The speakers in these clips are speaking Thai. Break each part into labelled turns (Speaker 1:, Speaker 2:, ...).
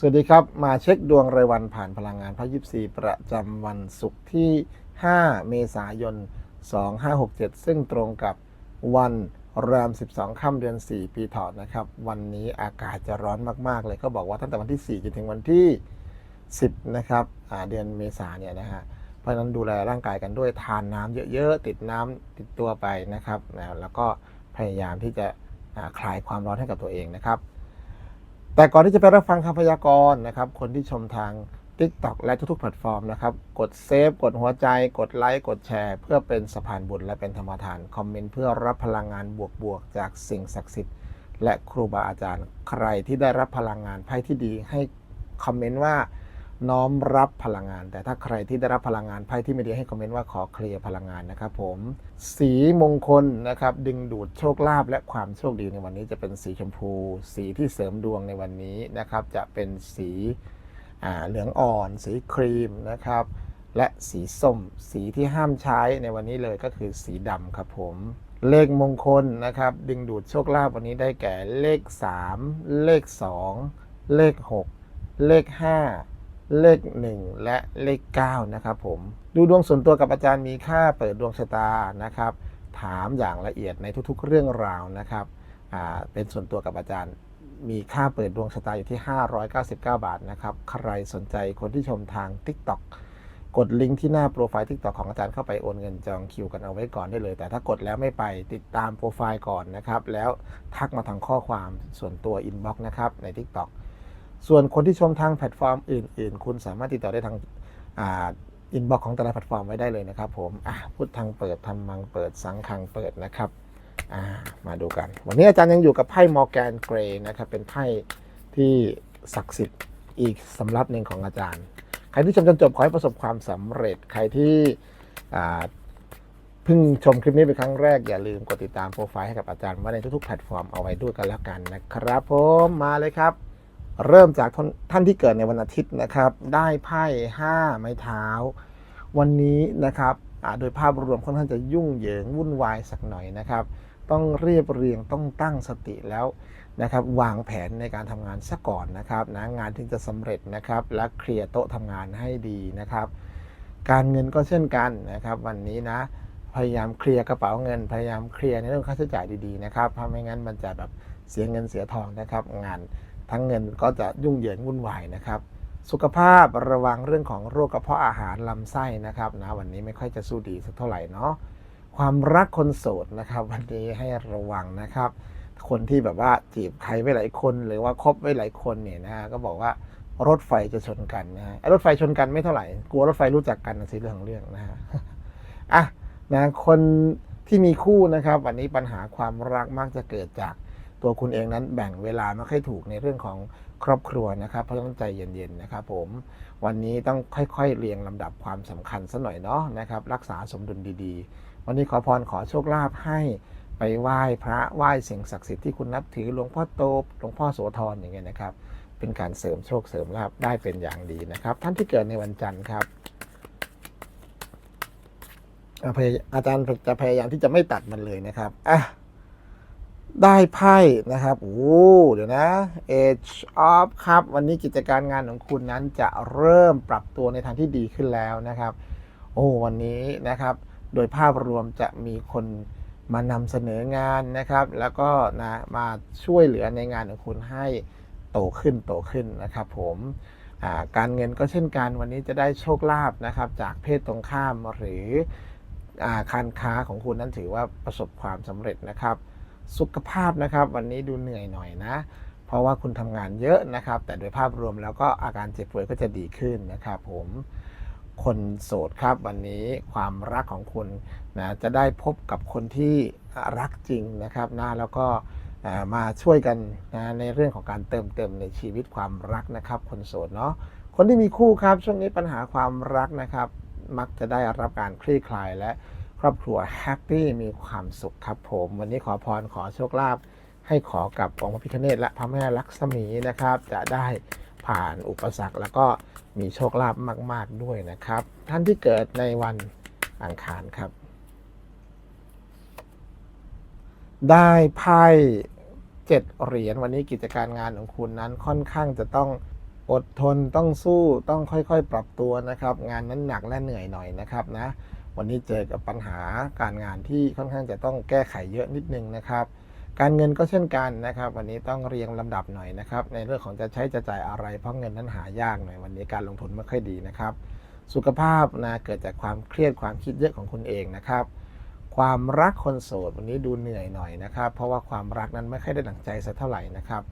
Speaker 1: สวัสดีครับ มาเช็คดวงรายวันผ่านพลังงานพระยิบสีประจำวันศุกร์ที่ 5 เมษายน 2567 ซึ่งตรงกับวันราม12 ค่ำเดือน 4 ปีเถอดนะครับ วันนี้อากาศจะร้อนมาก ๆ เลยก็บอกว่าตั้งแต่วันที่ 4 จนถึงวันที่ 10 นะครับเดือนเมษาเนี่ยนะฮะเพราะนั้นดูแลร่างกายกันด้วยทานน้ำเยอะๆ ติดน้ำติดตัวไปนะครับ แล้วก็พยายามที่จะคลายความร้อนให้กับตัวเองนะครับ แต่ก่อนที่จะไปรับฟังคำพยากรณ์นะครับ คนที่ชมทาง TikTok และทุกๆแพลตฟอร์มนะครับ กดเซฟ กดหัวใจ กดไลค์ กดแชร์ เพื่อเป็นสะพานบุญและเป็นธรรมทาน คอมเมนต์เพื่อรับพลังงานบวกๆ จากสิ่งศักดิ์สิทธิ์ และครูบาอาจารย์ ใครที่ได้รับพลังงานไพ่ที่ดีให้คอมเมนต์ว่า น้อมรับพลังงาน แต่ถ้าใครที่ได้รับพลังงานไพ่ที่ไม่ดีให้คอมเมนต์ว่าขอเคลียร์พลังงานนะครับผม สีมงคลนะครับ ดึงดูดโชคลาภและความโชคดีในวันนี้จะเป็นสีชมพู สีที่เสริมดวงในวันนี้นะครับ จะเป็นสีเหลืองอ่อน สีครีมนะครับ และสีส้ม สีที่ห้ามใช้ในวันนี้เลยก็คือสีดำครับผมเลขมงคลนะครับ ดึงดูดโชคลาภวันนี้ได้แก่เลข 3 เลข 2 เลข 6 เลข 5 เลข 1 และเลข9นะครับผมดูดวงส่วนตัวกับอาจารย์มีค่าเปิดดวงชะตานะครับ ถามอย่างละเอียดในทุกๆ เรื่องราวนะครับเป็นส่วนตัวกับอาจารย์มีค่าเปิดดวงชะตาอยู่ที่ 599 บาทนะครับ ใครสนใจคนที่ชมทาง TikTok กดลิงก์ที่หน้าโปรไฟล์ TikTok ของอาจารย์เข้าไปโอนเงินจองคิวกันเอาไว้ก่อนได้เลย แต่ถ้ากดแล้วไม่ไปติดตามโปรไฟล์ก่อนนะครับ แล้วทักมาทางข้อความส่วนตัว Inbox นะครับใน TikTok ส่วนคนที่ชมทางแพลตฟอร์มอื่น ๆ คุณสามารถติดต่อได้ทางอินบ็อกของแต่ละแพลตฟอร์มไว้ได้เลยนะครับผมอะพุทธังเปิดธรรมังเปิดสังคังเปิดนะครับอ่ามาดูกัน วันนี้อาจารย์ยังอยู่กับไพ่มอร์แกนเกรย์นะครับ เป็นไพ่ที่ศักดิ์สิทธิ์อีกสำรับหนึ่งของอาจารย์ ใครที่ชมจนจบขอให้ประสบความสำเร็จ ใครที่เพิ่งชมคลิปนี้เป็นครั้งแรกอย่าลืมกดติดตามโปรไฟล์ให้กับอาจารย์ไว้ในทุกๆแพลตฟอร์มเอาไว้ด้วยกันแล้วกันนะครับผมมาเลยครับ เริ่มจากท่านท่านที่เกิดในวันอาทิตย์นะครับ ได้ไพ่ห้าไม้เท้า วันนี้นะครับโดยภาพรวมค่อนข้างจะยุ่งเหยิงวุ่นวายสักหน่อยนะครับ ต้องเรียบเรียงต้องตั้งสติแล้วนะครับ วางแผนในการทำงานซะก่อนนะครับนะงานถึงจะสำเร็จนะครับ และเคลียร์โต๊ะทำงานให้ดีนะครับ การเงินก็เช่นกันนะครับ วันนี้นะพยายามเคลียร์กระเป๋าเงิน พยายามเคลียร์ในเรื่องค่าใช้จ่ายดีๆนะครับเพราะไม่งั้นมันจะแบบเสียเงินเสียทองนะครับ งาน ทั้งเงินก็จะยุ่งเหยิงวุ่นวายนะครับสุขภาพระวังเรื่องของโรคกระเพาะอาหารลำไส้นะครับนะวันนี้ไม่ค่อยจะสู้ดีสักเท่าไหร่เนาะความรักคนโสดนะครับ วันนี้ให้ระวังนะครับ คนที่แบบว่าจีบใครไว้หลายคนหรือว่าคบไว้หลายคนเนี่ยนะก็บอกว่ารถไฟจะชนกันนะฮะรถไฟชนกันไม่เท่าไหร่กลัวรถไฟรู้จักกันสิเรื่องของเรื่องนะฮะอะนะคนที่มีคู่นะครับ วันนี้ปัญหาความรักมักจะเกิดจาก ตัวคุณเองนั้นแบ่งเวลาไม่ค่อยถูกในเรื่องของครอบครัวนะครับ เพราะต้องใจเย็นๆนะครับผมวันนี้ต้องค่อยๆเรียงลำดับความสำคัญสัหน่อยเนาะนะครับ รักษาสมดุลดีๆ วันนี้ขอพรขอโชคลาภให้ไปไหว้พระไหว้สิ่งศักดิ์สิทธิ์ที่คุณนับถือหลวงพ่อโตหลวงพ่อโสธรอย่างเงี้ยนะครับ เป็นการเสริมโชคเสริมลาภได้เป็นอย่างดีนะครับ ท่านที่เกิดในวันจันทร์ครับอายอาจารย์จะพยายามที่จะไม่ตัดมันเลยนะครับอะ ได้ไพ่นะครับ โอ้ เดี๋ยวนะ Age of ครับ วันนี้กิจการงานของคุณนั้นจะเริ่มปรับตัวในทางที่ดีขึ้นแล้วนะครับ โอ้ วันนี้นะครับ โดยภาพรวมจะมีคนมานำเสนองานนะครับ แล้วก็นะมาช่วยเหลือในงานของคุณให้โตขึ้นโตขึ้นนะครับ ผมการเงินก็เช่นกันวันนี้จะได้โชคลาภนะครับ จากเพศตรงข้ามหรืออาการค้าของคุณนั้นถือว่าประสบความสำเร็จนะครับ สุขภาพนะครับ วันนี้ดูเหนื่อยหน่อยนะ เพราะว่าคุณทำงานเยอะนะครับ แต่โดยภาพรวมแล้วก็อาการเจ็บป่วยก็จะดีขึ้นนะครับผมคนโสดครับวันนี้ความรักของคุณนะจะได้พบกับคนที่รักจริงนะครับนะแล้วก็มาช่วยกันนะในเรื่องของการเติมเต็มในชีวิตความรักนะครับ คนโสดเนาะคนที่มีคู่ครับช่วงนี้ปัญหาความรักนะครับ มักจะได้รับการคลี่คลายและ ครอบครัวแฮปปี้มีความสุขครับผม วันนี้ขอพรขอโชคลาภให้ขอกับองค์พระพิฆเนศและพระแม่ลักษมีนะครับ จะได้ผ่านอุปสรรคแล้วก็มีโชคลาภมาก ๆ ด้วยนะครับ ท่านที่เกิดในวันอังคารครับ ได้ไพ่เจ็ดเหรียญวันนี้กิจการงานของคุณนั้นค่อนข้างจะต้องอดทนต้องสู้ต้องค่อย ๆ ปรับตัวนะครับ งานนั้นหนักและเหนื่อยหน่อยนะครับนะ วันนี้เจอกับปัญหาการงานที่ค่อนข้างจะต้องแก้ไขเยอะนิดนึงนะครับ การเงินก็เช่นกันนะครับ วันนี้ต้องเรียงลำดับหน่อยนะครับ ในเรื่องของจะใช้จะจ่ายอะไร เพราะเงินนั้นหายากหน่อยวันนี้การลงทุนไม่ค่อยดีนะครับ สุขภาพนะเกิดจากความเครียดความคิดเยอะของคุณเองนะครับ ความรักคนโสดวันนี้ดูเหนื่อยหน่อยนะครับ เพราะว่าความรักนั้นไม่ค่อยได้ดั่งใจสักเท่าไหร่นะครับ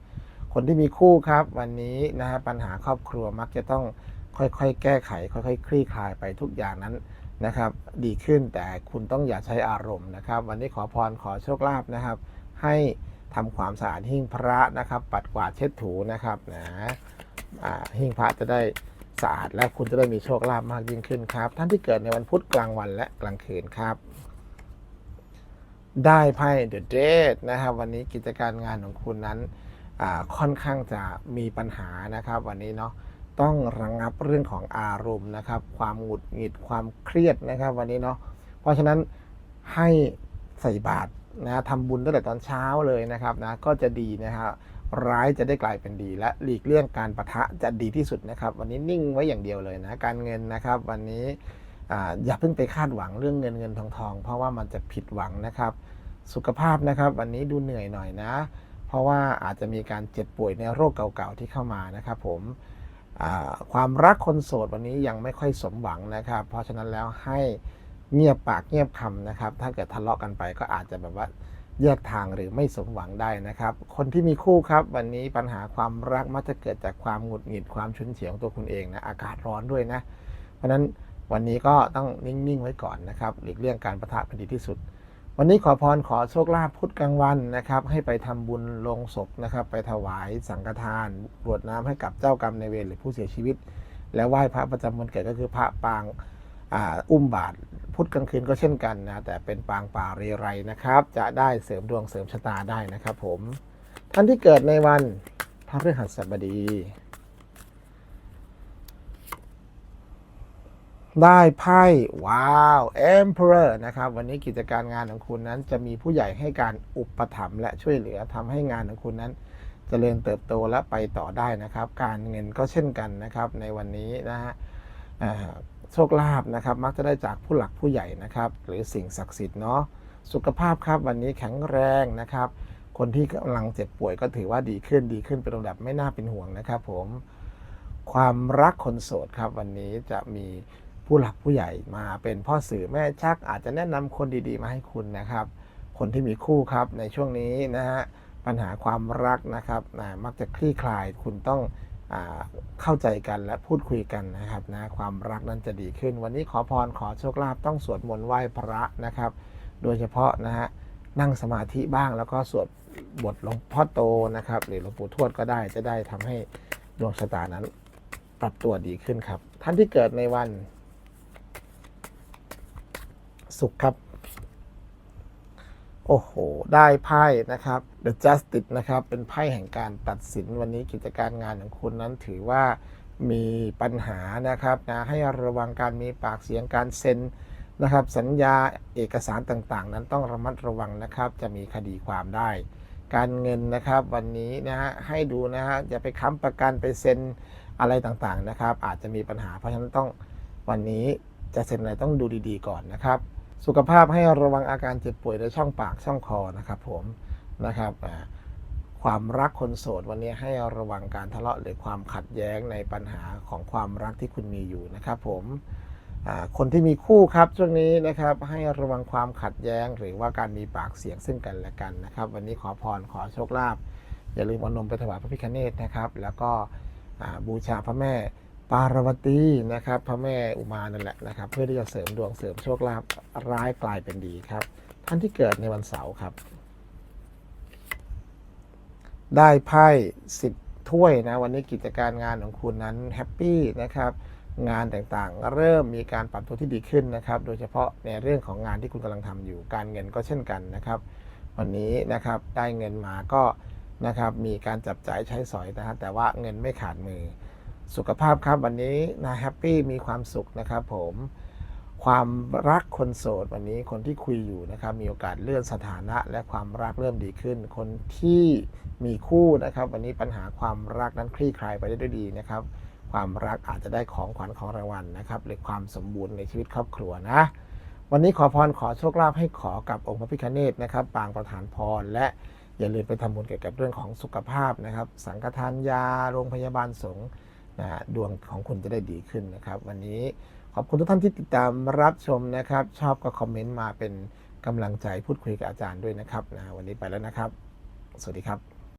Speaker 1: คนที่มีคู่ครับ วันนี้นะฮะปัญหาครอบครัวมักจะต้องค่อยๆ แก้ไข ค่อยๆ คลี่คลายไปทุกอย่างนั้น นะครับ ดีขึ้นแต่คุณต้องอย่าใช้อารมณ์นะครับ วันนี้ขอพรขอโชคลาภนะครับ ให้ทำความสะอาดหิ้งพระนะครับ ปัดกวาดเช็ดถูนะครับนะหิ้งพระจะได้สะอาดและคุณจะได้มีโชคลาภมากยิ่งขึ้นครับ ท่านที่เกิดในวันพุธกลางวันและกลางคืนครับ ได้ไพ่เดอะเดทนะครับ วันนี้กิจการงานของคุณนั้นค่อนข้างจะมีปัญหานะครับ วันนี้เนาะ ต้องระงงับเรื่องของอารมณ์นะครับ ความหงุดหงิดความเครียดนะครับ วันนี้เนาะเพราะฉะนั้นให้ใส่บาตรนะทำบุญตั้งแต่ตอนเช้าเลยนะครับนะก็จะดีนะครับร้ายจะได้กลายเป็นดี และหลีกเลี่ยงการประทะจะดีที่สุดนะครับ วันนี้นิ่งไว้อย่างเดียวเลยนะการเงินนะครับ วันนี้อย่าเพิ่งไปคาดหวังเรื่องเงินเงินทองทองเพราะว่ามันจะผิดหวังนะครับ สุขภาพนะครับ วันนี้ดูเหนื่อยหน่อยนะ เพราะว่าอาจจะมีการเจ็บป่วยในโรคเก่าๆที่เข้ามานะครับ ผม ความรักคนโสดวันนี้ยังไม่ค่อยสมหวังนะครับ เพราะฉะนั้นแล้วให้เงียบปากเงียบคำนะครับ ถ้าเกิดทะเลาะกันไปก็อาจจะแบบว่าแยกทางหรือไม่สมหวังได้นะครับ คนที่มีคู่ครับ วันนี้ปัญหาความรักมักจะเกิดจากความหงุดหงิดความชุนเฉียวของตัวคุณเองนะอากาศร้อนด้วยนะ เพราะฉะนั้นวันนี้ก็ต้องนิ่งๆไว้ก่อนนะครับหลีกเลี่ยงการประทะเป็นดีที่สุด วันนี้ขอพรขอโชคลาภพุธกลางวันนะครับ ให้ไปทำบุญลงศพนะครับ ไปถวายสังฆทานกรวดน้ำให้กับเจ้ากรรมในเวรหรือผู้เสียชีวิต และไหว้พระประจำวันเกิดก็คือพระปางอ,อุ้มบาตรพุธกลางคืนก็เช่นกันนะแต่เป็นปางป่าเรไรนะครับ จะได้เสริมดวงเสริมชะตาได้นะครับ ผมท่านที่เกิดในวันพระฤหัสบดี ได้ไพ่ว้าว Emperor นะครับ วันนี้กิจการงานของคุณนั้น จะมีผู้ใหญ่ให้การอุปถัมภ์และช่วยเหลือทำให้งานของคุณนั้นจเจริญเติบโตและไปต่อได้นะครับ การเงินก็เช่นกันนะครับในวันนี้นะฮะโชคลาภนะครับ มักจะได้จากผู้หลักผู้ใหญ่นะครับ หรือสิ่งศักดิ์สิทธิ์เนาะสุขภาพครับวันนี้แข็งแรงนะครับ คนที่กำลังเจ็บป่วยก็ถือว่าดีขึ้นดีขึ้นเป็นระดับไม่น่าเป็นห่วงนะครับ ผม ความรักคนโสดครับวันนี้จะมี ผู้หลักผู้ใหญ่มาเป็นพ่อสื่อแม่ชัก อาจจะแนะนำคนดีๆ มาให้คุณนะครับ คนที่มีคู่ครับในช่วงนี้นะฮะปัญหาความรักนะครับนะมักจะคลี่คลายคุณต้องอเข้าใจกันและพูดคุยกันนะครับนะความรักนั้นจะดีขึ้น วันนี้ขอพรขอโชคลาภต้องสวดมนต์ไหว้พระนะครับ โดยเฉพาะนะฮะนั่งสมาธิบ้างแล้วก็สวดบทหลวงพ่อโตนะครับ หรือหลวงปู่ทวดก็ได้จะได้ทำให้ดวงชะตานั้นปรับตัวดีขึ้นครับ ท่านที่เกิดในวัน ศุกครับ โอ้โห ได้ไพ่นะครับ The Justice นะครับ เป็นไพ่แห่งการตัดสินวันนี้กิจการงานของคุณนั้นถือว่ามีปัญหานะครับนะให้ระวังการมีปากเสียงการเซ็นนะครับ สัญญาเอกสารต่างๆ นั้นต้องระมัดระวังนะครับ จะมีคดีความได้ การเงินนะครับวันนี้นะฮะให้ดูนะฮะอย่าไปค้ำประกันไปเซ็นอะไรต่างๆนะครับ อาจจะมีปัญหาเพราะฉะนั้นต้องวันนี้จะเซ็นอะไรต้องดูดีๆก่อนนะครับ สุขภาพให้ระวังอาการเจ็บป่วยในช่องปากช่องคอนะครับผมนะครับความรักคนโสดวันนี้ให้ระวังการทะเลาะหรือความขัดแย้งในปัญหาของความรักที่คุณมีอยู่นะครับผมคนที่มีคู่ครับช่วงนี้นะครับให้ระวังความขัดแย้ง หรือว่าการมีปากเสียงซึ่งกันและกันนะครับ วันนี้ขอพรขอโชคลาภอย่าลืมเอานมไปถวายพระพิฆเนศนะครับ แล้วก็บูชาพระแม่ ปารวตีนะครับพระแม่อุมานั่นแหละนะครับ เพื่อที่จะเสริมดวงเสริมโชคลาภร้ายกลายเป็นดีครับ ท่านที่เกิดในวันเสาร์ครับ ได้ไพ่สิบถ้วยนะวันนี้กิจการงานของคุณนั้นแฮปปี้นะครับงานต่างๆ เริ่มมีการปรับตัวที่ดีขึ้นนะครับ โดยเฉพาะในเรื่องของงานที่คุณกำลังทำอยู่การเงินก็เช่นกันนะครับ วันนี้นะครับได้เงินมาก็นะครับมีการจับจ่ายใช้สอยนะฮะแต่ว่าเงินไม่ขาดมือ สุขภาพครับวันนี้นะแฮปปี้มีความสุขนะครับผมความรักคนโสดวันนี้คนที่คุยอยู่นะครับมีโอกาสเลื่อนสถานะและความรักเริ่มดีขึ้น คนที่มีคู่นะครับ วันนี้ปัญหาความรักนั้นคลี่คลายไปได้ด้วยดีนะครับ ความรักอาจจะได้ของขวัญของรางวัลนะครับหรือความสมบูรณ์ในชีวิตครอบครัวนะ วันนี้ขอพรขอโชคลาภให้ขอกับองค์พระพิฆเนศนะครับปางประธานพรและอย่าลืมไปทำบุญเกี่ยวกับเรื่องของสุขภาพนะครับ สังฆทานยาโรงพยาบาลสงฆ์ นะฮะดวงของคุณจะได้ดีขึ้นนะครับ วันนี้ขอบคุณทุกท่านที่ติดตามรับชมนะครับ ชอบก็คอมเมนต์มาเป็นกำลังใจพูดคุยกับอาจารย์ด้วยนะครับนะวันนี้ไปแล้วนะครับ สวัสดีครับ